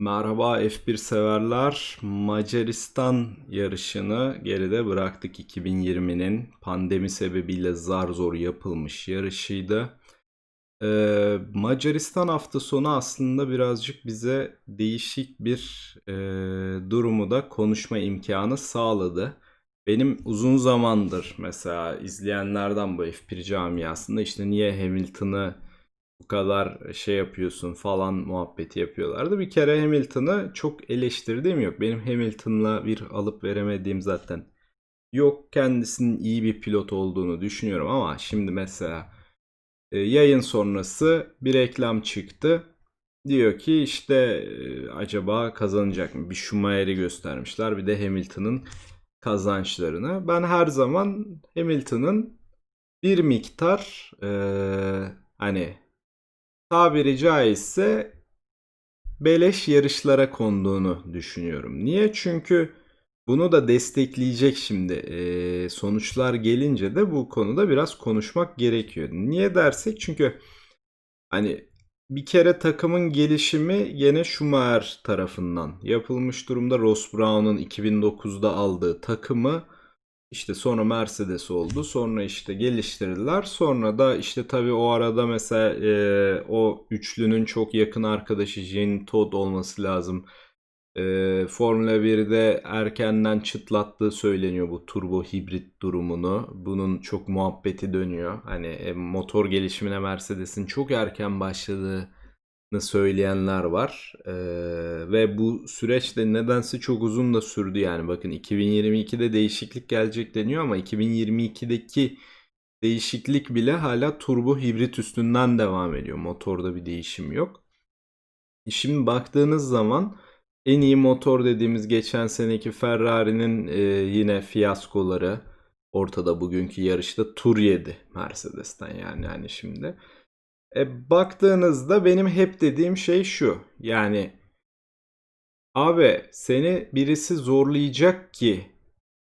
Merhaba F1 severler. Macaristan yarışını geride bıraktık. 2020'nin pandemi sebebiyle zar zor yapılmış yarışıydı. Ee, Macaristan hafta sonu aslında birazcık bize değişik bir e, durumu da konuşma imkanı sağladı. Benim uzun zamandır mesela izleyenlerden bu F1 camiasında işte niye Hamilton'ı bu kadar şey yapıyorsun falan muhabbeti yapıyorlardı. Bir kere Hamilton'ı çok eleştirdiğim yok. Benim Hamilton'la bir alıp veremediğim zaten yok. Kendisinin iyi bir pilot olduğunu düşünüyorum ama şimdi mesela e, yayın sonrası bir reklam çıktı. Diyor ki işte e, acaba kazanacak mı? Bir Schumacher'i göstermişler bir de Hamilton'ın kazançlarını. Ben her zaman Hamilton'ın bir miktar e, hani tabiri caizse beleş yarışlara konduğunu düşünüyorum. Niye? Çünkü bunu da destekleyecek şimdi e, sonuçlar gelince de bu konuda biraz konuşmak gerekiyor. Niye dersek çünkü hani bir kere takımın gelişimi gene Schumacher tarafından yapılmış durumda. Ross Brown'un 2009'da aldığı takımı işte sonra Mercedes oldu. Sonra işte geliştirdiler. Sonra da işte tabii o arada mesela e, o üçlünün çok yakın arkadaşı Jean Todt olması lazım. E, Formula 1'de erkenden çıtlattığı söyleniyor bu turbo hibrit durumunu. Bunun çok muhabbeti dönüyor. Hani e, motor gelişimine Mercedes'in çok erken başladığını söyleyenler var. E, ve bu süreç de nedense çok uzun da sürdü yani. Bakın 2022'de değişiklik gelecek deniyor ama 2022'deki değişiklik bile hala turbo hibrit üstünden devam ediyor. Motorda bir değişim yok. Şimdi baktığınız zaman en iyi motor dediğimiz geçen seneki Ferrari'nin e, yine fiyaskoları ortada bugünkü yarışta tur yedi Mercedes'ten yani yani şimdi. E, baktığınızda benim hep dediğim şey şu. Yani abi seni birisi zorlayacak ki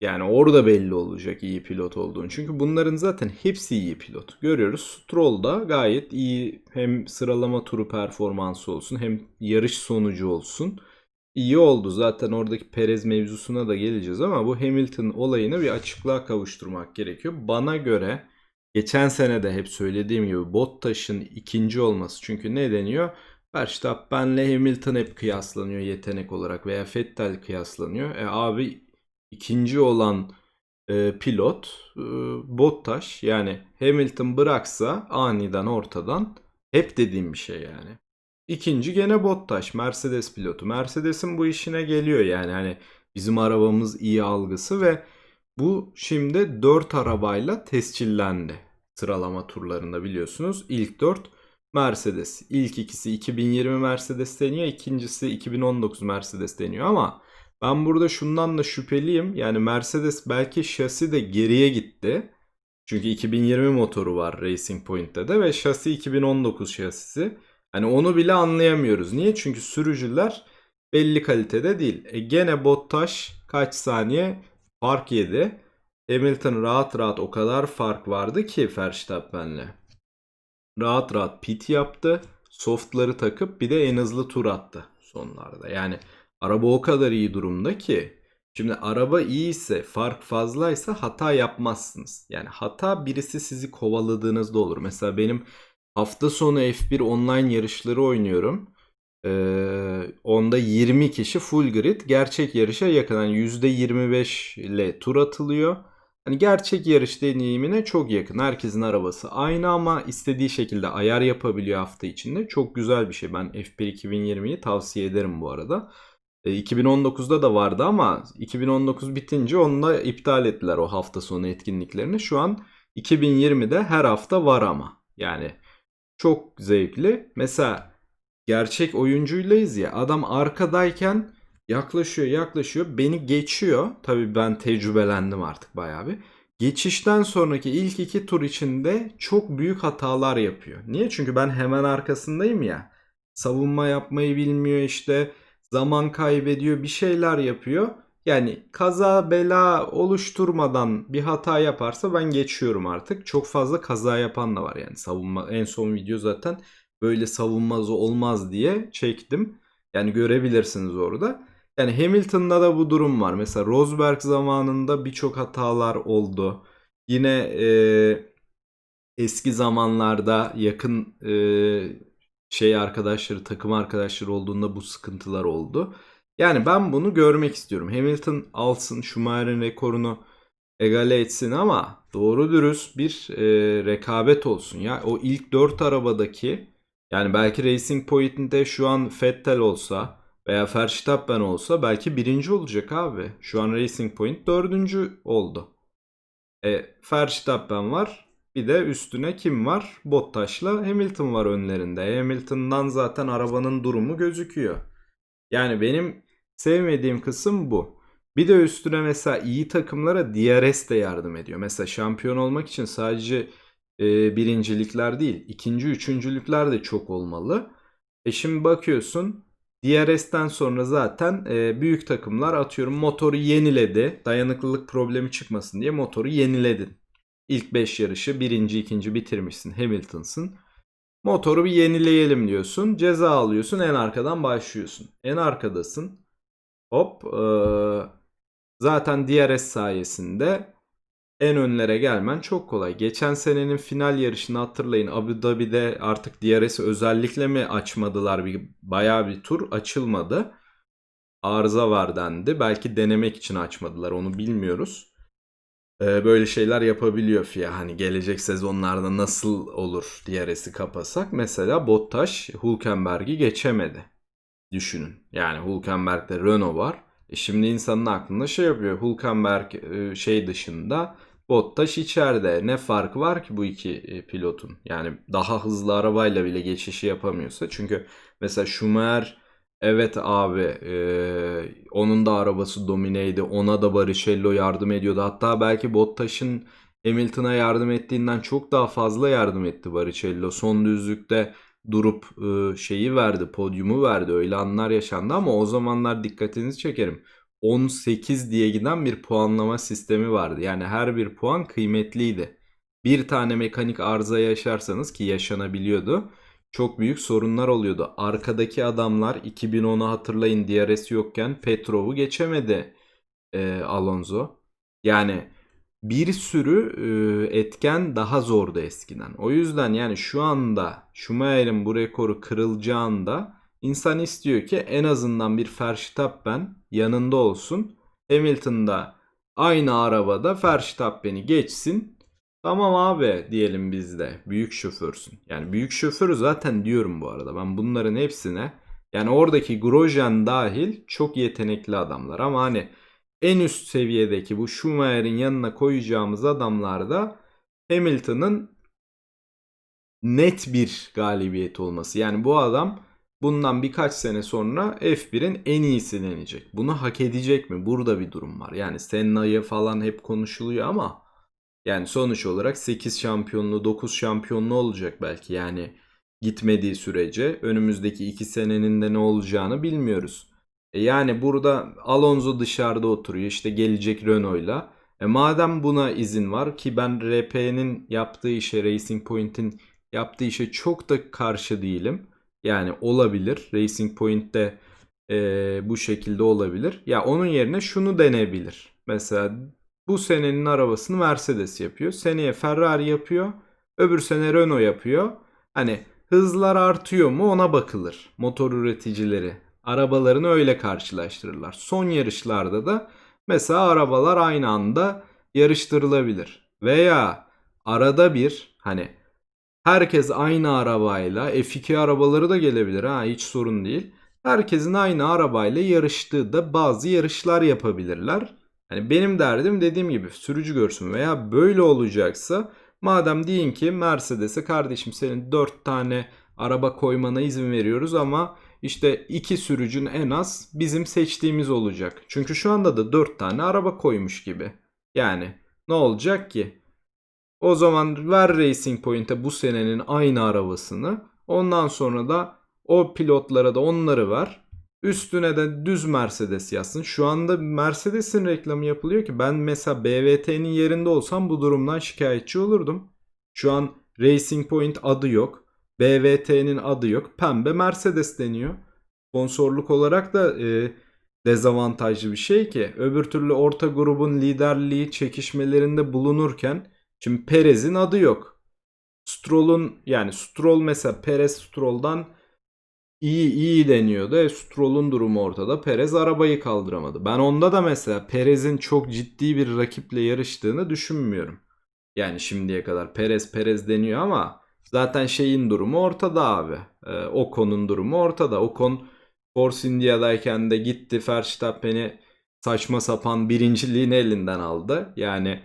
yani orada belli olacak iyi pilot olduğunu. Çünkü bunların zaten hepsi iyi pilot. Görüyoruz Stroll da gayet iyi hem sıralama turu performansı olsun hem yarış sonucu olsun iyi oldu. Zaten oradaki Perez mevzusuna da geleceğiz ama bu Hamilton olayını bir açıklığa kavuşturmak gerekiyor. Bana göre geçen sene de hep söylediğim gibi Bottas'ın ikinci olması. Çünkü ne deniyor? Verstappen'le Hamilton hep kıyaslanıyor yetenek olarak veya Vettel kıyaslanıyor. E abi ikinci olan e, pilot e, Bottas yani Hamilton bıraksa aniden ortadan hep dediğim bir şey yani. İkinci gene Bottas, Mercedes pilotu. Mercedes'in bu işine geliyor yani hani bizim arabamız iyi algısı ve bu şimdi 4 arabayla tescillendi. Sıralama turlarında biliyorsunuz. İlk 4 Mercedes. İlk ikisi 2020 Mercedes deniyor. ikincisi 2019 Mercedes deniyor ama ben burada şundan da şüpheliyim. Yani Mercedes belki şasi de geriye gitti. Çünkü 2020 motoru var Racing Point'te de ve şasi 2019 şasisi. Hani onu bile anlayamıyoruz. Niye? Çünkü sürücüler belli kalitede değil. E gene Bottas kaç saniye fark yedi. Hamilton rahat rahat o kadar fark vardı ki Verstappen'le. Rahat rahat pit yaptı. Softları takıp bir de en hızlı tur attı sonlarda. Yani araba o kadar iyi durumda ki Şimdi araba iyiyse, fark fazlaysa hata yapmazsınız. Yani hata birisi sizi kovaladığınızda olur. Mesela benim Hafta sonu F1 online yarışları oynuyorum. Ee, onda 20 kişi full grid gerçek yarışa yakın. Yani %25 ile tur atılıyor. Hani gerçek yarış deneyimine çok yakın. Herkesin arabası aynı ama istediği şekilde ayar yapabiliyor hafta içinde. Çok güzel bir şey. Ben F1 2020'yi tavsiye ederim bu arada. E, 2019'da da vardı ama 2019 bitince onu da iptal ettiler o hafta sonu etkinliklerini. Şu an 2020'de her hafta var ama. Yani çok zevkli. Mesela gerçek oyuncuylayız ya adam arkadayken yaklaşıyor yaklaşıyor beni geçiyor. Tabii ben tecrübelendim artık bayağı bir. Geçişten sonraki ilk iki tur içinde çok büyük hatalar yapıyor. Niye? Çünkü ben hemen arkasındayım ya. Savunma yapmayı bilmiyor işte. Zaman kaybediyor bir şeyler yapıyor. Yani kaza bela oluşturmadan bir hata yaparsa ben geçiyorum artık. Çok fazla kaza yapan da var yani savunma. En son video zaten böyle savunmaz olmaz diye çektim. Yani görebilirsiniz orada. Yani Hamilton'da da bu durum var. Mesela Rosberg zamanında birçok hatalar oldu. Yine e, eski zamanlarda yakın e, şey arkadaşları, takım arkadaşları olduğunda bu sıkıntılar oldu. Yani ben bunu görmek istiyorum. Hamilton alsın Schumacher'in rekorunu egale etsin ama doğru dürüst bir e, rekabet olsun ya. O ilk 4 arabadaki yani belki Racing Point'te şu an Vettel olsa veya Verstappen olsa belki birinci olacak abi. Şu an Racing Point dördüncü oldu. E, Verstappen var. Bir de üstüne kim var? Bottas'la Hamilton var önlerinde. Hamilton'dan zaten arabanın durumu gözüküyor. Yani benim sevmediğim kısım bu. Bir de üstüne mesela iyi takımlara DRS de yardım ediyor. Mesela şampiyon olmak için sadece e, birincilikler değil, ikinci, üçüncülükler de çok olmalı. E şimdi bakıyorsun DRS'ten sonra zaten e, büyük takımlar atıyorum motoru yeniledi. Dayanıklılık problemi çıkmasın diye motoru yeniledin. İlk 5 yarışı birinci, ikinci bitirmişsin. Hamilton'sın. Motoru bir yenileyelim diyorsun. Ceza alıyorsun. En arkadan başlıyorsun. En arkadasın. Hop. E, zaten DRS sayesinde en önlere gelmen çok kolay. Geçen senenin final yarışını hatırlayın. Abu Dhabi'de artık DRS'i özellikle mi açmadılar? Bir, bayağı bir tur açılmadı. Arıza var dendi. Belki denemek için açmadılar onu bilmiyoruz. Ee, böyle şeyler yapabiliyor FIA. Hani gelecek sezonlarda nasıl olur DRS'i kapasak. Mesela Bottas Hülkenberg'i geçemedi. Düşünün. Yani Hülkenberg'de Renault var. E şimdi insanın aklında şey yapıyor. Hülkenberg e, şey dışında Bottas içeride. Ne fark var ki bu iki e, pilotun? Yani daha hızlı arabayla bile geçişi yapamıyorsa. Çünkü mesela Schumacher evet abi e, onun da arabası domineydi. Ona da Barrichello yardım ediyordu. Hatta belki Bottas'ın Hamilton'a yardım ettiğinden çok daha fazla yardım etti Barrichello. Son düzlükte durup e, şeyi verdi, podyumu verdi. Öyle anlar yaşandı ama o zamanlar dikkatinizi çekerim. 18 diye giden bir puanlama sistemi vardı. Yani her bir puan kıymetliydi. Bir tane mekanik arıza yaşarsanız ki yaşanabiliyordu. Çok büyük sorunlar oluyordu. Arkadaki adamlar 2010'u hatırlayın DRS yokken Petrov'u geçemedi e, Alonso. Yani bir sürü e, etken daha zordu eskiden. O yüzden yani şu anda Schumacher'in bu rekoru kırılacağında insan istiyor ki en azından bir Verstappen yanında olsun. Hamilton da aynı arabada Verstappen'i geçsin. Tamam abi diyelim biz de. Büyük şoförsün. Yani büyük şoförü zaten diyorum bu arada. Ben bunların hepsine yani oradaki Grosjean dahil çok yetenekli adamlar ama hani en üst seviyedeki bu Schumacher'in yanına koyacağımız adamlarda Hamilton'ın net bir galibiyet olması. Yani bu adam bundan birkaç sene sonra F1'in en iyisi denecek. Bunu hak edecek mi? Burada bir durum var. Yani Senna'yı falan hep konuşuluyor ama yani sonuç olarak 8 şampiyonlu 9 şampiyonlu olacak belki. Yani gitmediği sürece önümüzdeki 2 senenin de ne olacağını bilmiyoruz. E yani burada Alonso dışarıda oturuyor işte gelecek Renault'la. E madem buna izin var ki ben RP'nin yaptığı işe Racing Point'in yaptığı işe çok da karşı değilim. Yani olabilir. Racing Point'te e, bu şekilde olabilir. Ya onun yerine şunu denebilir. Mesela bu senenin arabasını Mercedes yapıyor. Seneye Ferrari yapıyor. Öbür sene Renault yapıyor. Hani hızlar artıyor mu ona bakılır. Motor üreticileri arabalarını öyle karşılaştırırlar. Son yarışlarda da mesela arabalar aynı anda yarıştırılabilir. Veya arada bir hani herkes aynı arabayla F2 arabaları da gelebilir ha hiç sorun değil. Herkesin aynı arabayla yarıştığı da bazı yarışlar yapabilirler. Hani benim derdim dediğim gibi sürücü görsün veya böyle olacaksa madem deyin ki Mercedes'e kardeşim senin 4 tane araba koymana izin veriyoruz ama işte iki sürücün en az bizim seçtiğimiz olacak. Çünkü şu anda da 4 tane araba koymuş gibi. Yani ne olacak ki? O zaman ver Racing Point'e bu senenin aynı arabasını. Ondan sonra da o pilotlara da onları ver. Üstüne de düz Mercedes yazsın. Şu anda Mercedes'in reklamı yapılıyor ki ben mesela BVT'nin yerinde olsam bu durumdan şikayetçi olurdum. Şu an Racing Point adı yok. BVT'nin adı yok. Pembe Mercedes deniyor. sponsorluk olarak da e, dezavantajlı bir şey ki. Öbür türlü orta grubun liderliği çekişmelerinde bulunurken şimdi Perez'in adı yok. Stroll'un yani Stroll mesela Perez Stroll'dan iyi iyi deniyordu. E, Stroll'un durumu ortada. Perez arabayı kaldıramadı. Ben onda da mesela Perez'in çok ciddi bir rakiple yarıştığını düşünmüyorum. Yani şimdiye kadar Perez Perez deniyor ama zaten şeyin durumu ortada abi. Ee, Ocon'un durumu ortada. Ocon Force India'dayken de gitti Verstappen'i saçma sapan birinciliğini elinden aldı. Yani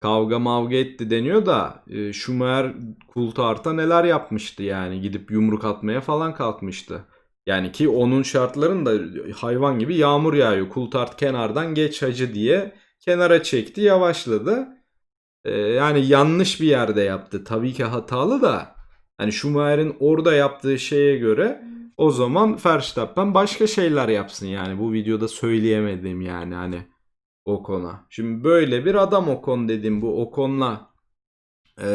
kavga mavga etti deniyor da e, Schumacher Coulthard'a neler yapmıştı yani gidip yumruk atmaya falan kalkmıştı. Yani ki onun şartlarında hayvan gibi yağmur yağıyor. Coulthard kenardan geç hacı diye kenara çekti yavaşladı. Ee, yani yanlış bir yerde yaptı. Tabii ki hatalı da. Hani Schumacher'in orada yaptığı şeye göre o zaman Verstappen başka şeyler yapsın yani. Bu videoda söyleyemediğim yani hani Ocon'a. Şimdi böyle bir adam Ocon dedim bu Ocon'la e,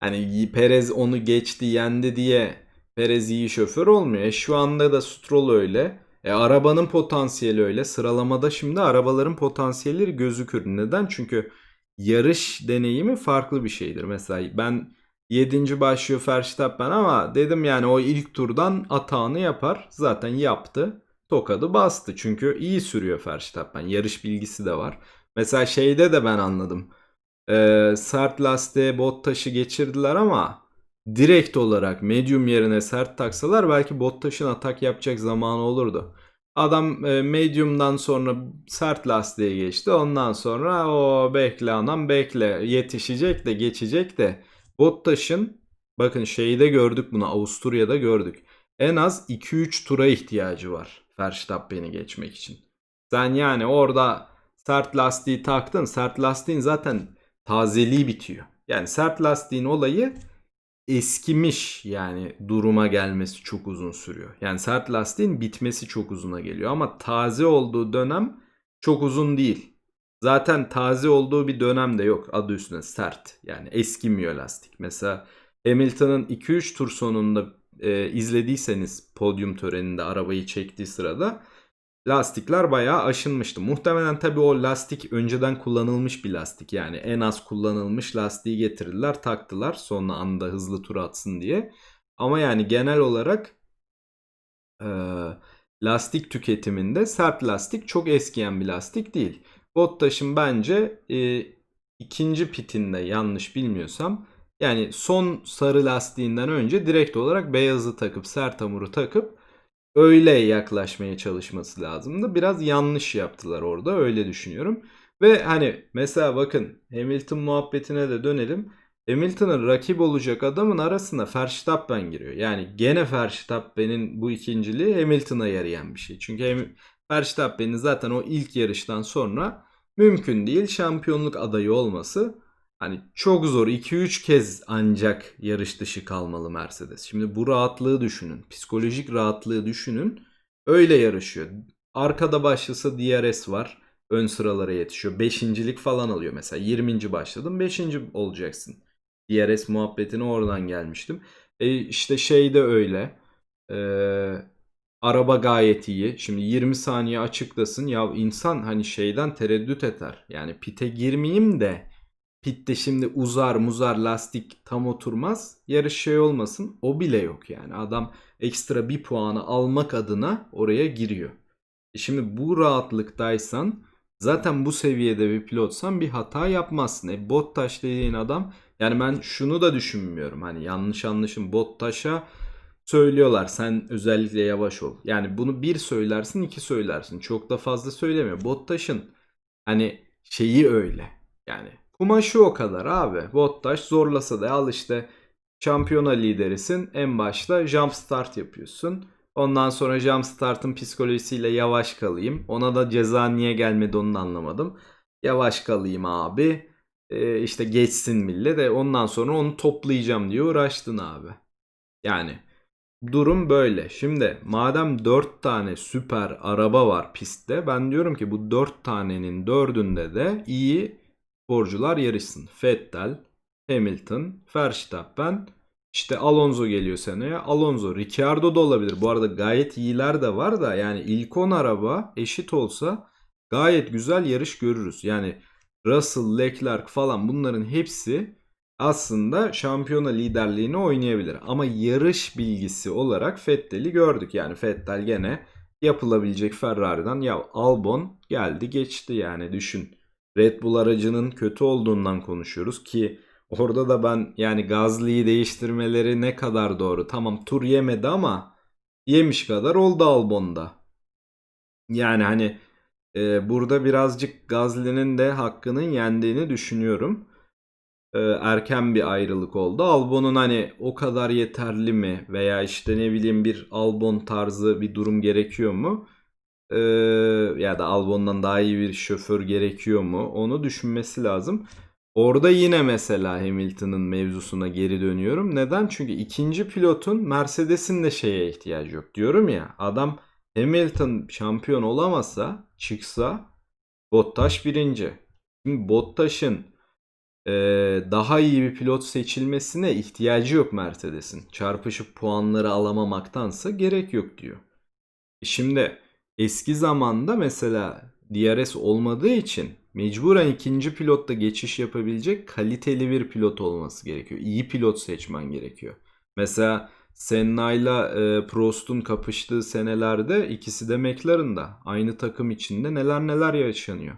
hani Perez onu geçti yendi diye Perez iyi şoför olmuyor. E şu anda da Stroll öyle. E arabanın potansiyeli öyle. Sıralamada şimdi arabaların potansiyelleri gözükür. Neden? Çünkü yarış deneyimi farklı bir şeydir. Mesela ben 7. başlıyor Verstappen ama dedim yani o ilk turdan atağını yapar. Zaten yaptı. Tokadı bastı. Çünkü iyi sürüyor Verstappen. Yarış bilgisi de var. Mesela şeyde de ben anladım. Ee, sert lastiğe Bottas'ı geçirdiler ama direkt olarak medium yerine sert taksalar belki Bottas'ın atak yapacak zamanı olurdu. Adam e, medium'dan sonra sert lastiğe geçti. Ondan sonra o bekle anam bekle yetişecek de geçecek de Bottas'ın bakın şeyde gördük bunu Avusturya'da gördük. En az 2-3 tura ihtiyacı var Verstappen'i geçmek için. Sen yani orada sert lastiği taktın. Sert lastiğin zaten tazeliği bitiyor. Yani sert lastiğin olayı eskimiş yani duruma gelmesi çok uzun sürüyor. Yani sert lastiğin bitmesi çok uzuna geliyor ama taze olduğu dönem çok uzun değil. Zaten taze olduğu bir dönem de yok adı üstüne sert. Yani eskimiyor lastik. Mesela Hamilton'ın 2-3 tur sonunda e, izlediyseniz podyum töreninde arabayı çektiği sırada lastikler bayağı aşınmıştı. Muhtemelen tabii o lastik önceden kullanılmış bir lastik. Yani en az kullanılmış lastiği getirdiler taktılar son anda hızlı tur atsın diye. Ama yani genel olarak e, lastik tüketiminde sert lastik çok eskiyen bir lastik değil. Bottas'ın bence e, ikinci pitinde yanlış bilmiyorsam yani son sarı lastiğinden önce direkt olarak beyazı takıp sert hamuru takıp öyle yaklaşmaya çalışması lazımdı. Biraz yanlış yaptılar orada öyle düşünüyorum. Ve hani mesela bakın Hamilton muhabbetine de dönelim. Hamilton'ın rakip olacak adamın arasında Verstappen giriyor. Yani gene Verstappen'in bu ikinciliği Hamilton'a yarayan bir şey. Çünkü Verstappen'in zaten o ilk yarıştan sonra mümkün değil şampiyonluk adayı olması. Hani çok zor 2-3 kez ancak yarış dışı kalmalı Mercedes. Şimdi bu rahatlığı düşünün. Psikolojik rahatlığı düşünün. Öyle yarışıyor. Arkada başlasa DRS var. Ön sıralara yetişiyor. Beşincilik falan alıyor mesela. 20. başladım. Beşinci olacaksın. DRS muhabbetine oradan gelmiştim. E işte şey de öyle. Eee Araba gayet iyi. Şimdi 20 saniye açıklasın. Ya insan hani şeyden tereddüt eder. Yani pite girmeyeyim de pitte şimdi uzar muzar lastik tam oturmaz. Yarış şey olmasın. O bile yok yani. Adam ekstra bir puanı almak adına oraya giriyor. E şimdi bu rahatlıktaysan zaten bu seviyede bir pilotsan bir hata yapmazsın. E Bottas dediğin adam yani ben şunu da düşünmüyorum. Hani yanlış anlaşım Bottas'a söylüyorlar sen özellikle yavaş ol. Yani bunu bir söylersin iki söylersin. Çok da fazla söylemiyor. Bottas'ın hani şeyi öyle. Yani kumaşı o kadar abi. Bottas zorlasa da al işte şampiyona liderisin. En başta jump start yapıyorsun. Ondan sonra jump start'ın psikolojisiyle yavaş kalayım. Ona da ceza niye gelmedi onu anlamadım. Yavaş kalayım abi. Ee, işte geçsin millet de ondan sonra onu toplayacağım diye uğraştın abi. Yani Durum böyle. Şimdi madem 4 tane süper araba var pistte ben diyorum ki bu 4 tanenin 4'ünde de iyi sporcular yarışsın. Vettel, Hamilton, Verstappen, İşte Alonso geliyor seneye. Alonso. Ricciardo da olabilir. Bu arada gayet iyiler de var da yani ilk 10 araba eşit olsa gayet güzel yarış görürüz. Yani Russell, Leclerc falan bunların hepsi aslında şampiyona liderliğini oynayabilir. Ama yarış bilgisi olarak Vettel'i gördük. Yani Vettel gene yapılabilecek Ferrari'den ya Albon geldi geçti yani düşün. Red Bull aracının kötü olduğundan konuşuyoruz ki orada da ben yani Gazli'yi değiştirmeleri ne kadar doğru. Tamam tur yemedi ama yemiş kadar oldu Albon'da. Yani hani e, burada birazcık Gazli'nin de hakkının yendiğini düşünüyorum. E, erken bir ayrılık oldu. Albon'un hani o kadar yeterli mi veya işte ne bileyim bir Albon tarzı bir durum gerekiyor mu? E, ya da Albon'dan daha iyi bir şoför gerekiyor mu? Onu düşünmesi lazım. Orada yine mesela Hamilton'ın mevzusuna geri dönüyorum. Neden? Çünkü ikinci pilotun Mercedes'in de şeye ihtiyacı yok. Diyorum ya adam Hamilton şampiyon olamasa çıksa Bottas birinci. Şimdi Bottas'ın e, daha iyi bir pilot seçilmesine ihtiyacı yok Mercedes'in. Çarpışıp puanları alamamaktansa gerek yok diyor. E Şimdi eski zamanda mesela DRS olmadığı için mecburen ikinci pilotta geçiş yapabilecek kaliteli bir pilot olması gerekiyor. İyi pilot seçmen gerekiyor. Mesela Senna ile e, Prost'un kapıştığı senelerde ikisi de McLaren'da. Aynı takım içinde neler neler yaşanıyor.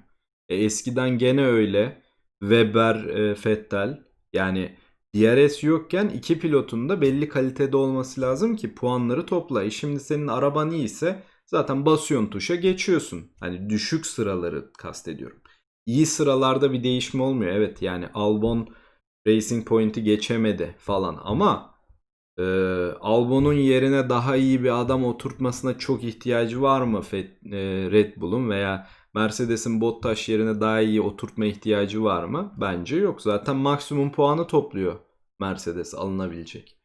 E, eskiden gene öyle. Weber, e, Vettel yani DRS yokken iki pilotun da belli kalitede olması lazım ki puanları topla. E şimdi senin araban iyiyse zaten basıyorsun tuşa geçiyorsun. Hani düşük sıraları kastediyorum. İyi sıralarda bir değişme olmuyor. Evet yani Albon Racing Point'i geçemedi falan ama e, Albon'un yerine daha iyi bir adam oturtmasına çok ihtiyacı var mı Fe- e, Red Bull'un veya Mercedes'in Bottas yerine daha iyi oturtma ihtiyacı var mı? Bence yok. Zaten maksimum puanı topluyor Mercedes alınabilecek.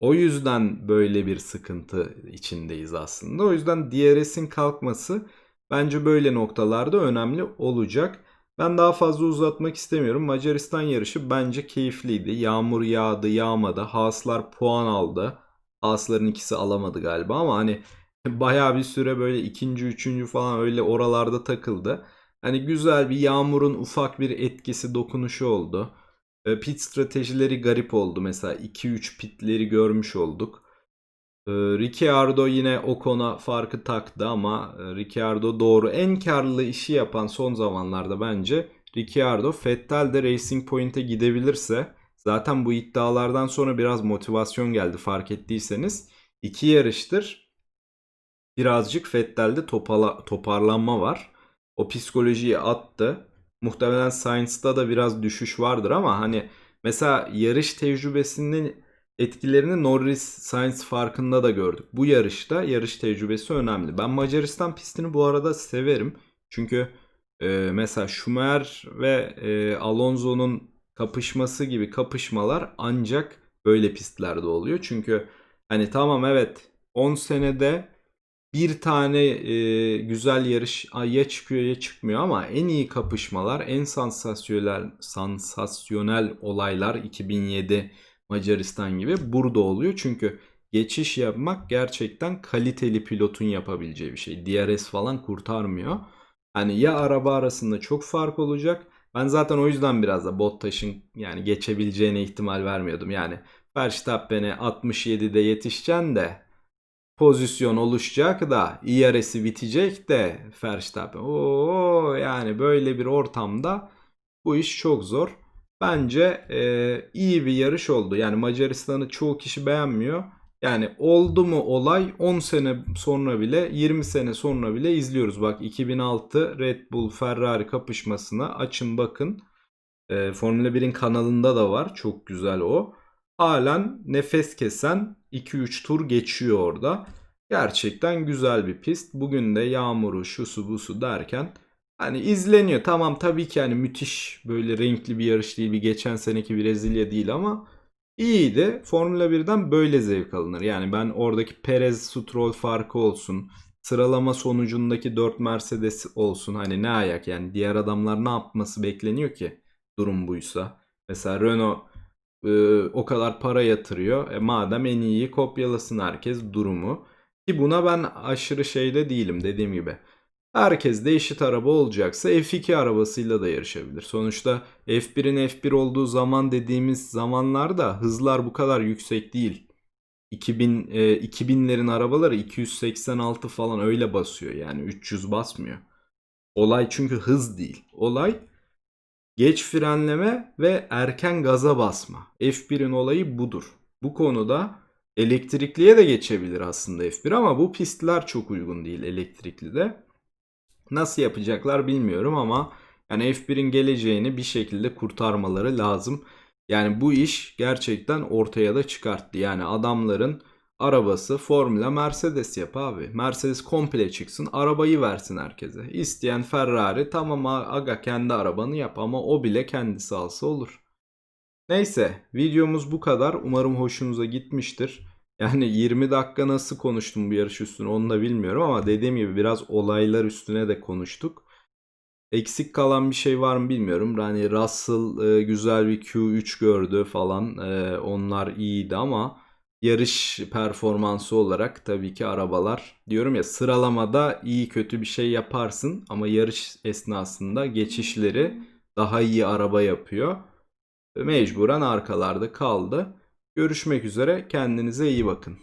O yüzden böyle bir sıkıntı içindeyiz aslında. O yüzden DRS'in kalkması bence böyle noktalarda önemli olacak. Ben daha fazla uzatmak istemiyorum. Macaristan yarışı bence keyifliydi. Yağmur yağdı, yağmadı. Haaslar puan aldı. Haasların ikisi alamadı galiba ama hani bayağı bir süre böyle ikinci, üçüncü falan öyle oralarda takıldı. Hani güzel bir yağmurun ufak bir etkisi, dokunuşu oldu. E, Pit stratejileri garip oldu. Mesela 2-3 pitleri görmüş olduk. E, Ricciardo yine Ocon'a farkı taktı ama e, Ricciardo doğru en karlı işi yapan son zamanlarda bence Ricciardo. Vettel de Racing Point'e gidebilirse zaten bu iddialardan sonra biraz motivasyon geldi fark ettiyseniz. İki yarıştır birazcık Vettel'de topala, toparlanma var. O psikolojiyi attı. Muhtemelen Sainz'da da biraz düşüş vardır ama hani mesela yarış tecrübesinin etkilerini Norris Sainz farkında da gördük. Bu yarışta yarış tecrübesi önemli. Ben Macaristan pistini bu arada severim. Çünkü e, mesela Schumacher ve e, Alonso'nun kapışması gibi kapışmalar ancak böyle pistlerde oluyor. Çünkü hani tamam evet 10 senede bir tane e, güzel yarış ya çıkıyor ya çıkmıyor ama en iyi kapışmalar, en sansasyonel sansasyonel olaylar 2007 Macaristan gibi burada oluyor. Çünkü geçiş yapmak gerçekten kaliteli pilotun yapabileceği bir şey. DRS falan kurtarmıyor. Hani ya araba arasında çok fark olacak. Ben zaten o yüzden biraz da Bottas'ın yani geçebileceğine ihtimal vermiyordum. Yani Verstappen'e 67'de yetişeceksin de pozisyon oluşacak da IRS'i bitecek de Verstappen. Oo yani böyle bir ortamda bu iş çok zor. Bence e, iyi bir yarış oldu. Yani Macaristan'ı çoğu kişi beğenmiyor. Yani oldu mu olay 10 sene sonra bile 20 sene sonra bile izliyoruz. Bak 2006 Red Bull Ferrari kapışmasına açın bakın. E, Formula 1'in kanalında da var. Çok güzel o. Halen nefes kesen 2-3 tur geçiyor orada. Gerçekten güzel bir pist. Bugün de yağmuru, şusu busu derken hani izleniyor. Tamam tabii ki hani müthiş böyle renkli bir yarış değil. Bir geçen seneki Brezilya değil ama iyiydi. Formula 1'den böyle zevk alınır. Yani ben oradaki Perez Stroll farkı olsun. Sıralama sonucundaki 4 Mercedes olsun. Hani ne ayak yani diğer adamlar ne yapması bekleniyor ki durum buysa. Mesela Renault e, o kadar para yatırıyor. E, madem en iyiyi kopyalasın herkes durumu. Ki buna ben aşırı şeyde değilim dediğim gibi. Herkes de eşit araba olacaksa F2 arabasıyla da yarışabilir. Sonuçta F1'in F1 olduğu zaman dediğimiz zamanlarda hızlar bu kadar yüksek değil. 2000 e, 2000'lerin arabaları 286 falan öyle basıyor yani 300 basmıyor. Olay çünkü hız değil. Olay geç frenleme ve erken gaza basma. F1'in olayı budur. Bu konuda elektrikliye de geçebilir aslında F1 ama bu pistler çok uygun değil elektrikli de. Nasıl yapacaklar bilmiyorum ama yani F1'in geleceğini bir şekilde kurtarmaları lazım. Yani bu iş gerçekten ortaya da çıkarttı. Yani adamların arabası Formula Mercedes yap abi. Mercedes komple çıksın arabayı versin herkese. İsteyen Ferrari tamam aga kendi arabanı yap ama o bile kendisi alsa olur. Neyse videomuz bu kadar. Umarım hoşunuza gitmiştir. Yani 20 dakika nasıl konuştum bu yarış üstüne onu da bilmiyorum ama dediğim gibi biraz olaylar üstüne de konuştuk. Eksik kalan bir şey var mı bilmiyorum. Hani Russell e, güzel bir Q3 gördü falan. E, onlar iyiydi ama yarış performansı olarak tabii ki arabalar diyorum ya sıralamada iyi kötü bir şey yaparsın ama yarış esnasında geçişleri daha iyi araba yapıyor. Mecburen arkalarda kaldı. Görüşmek üzere. Kendinize iyi bakın.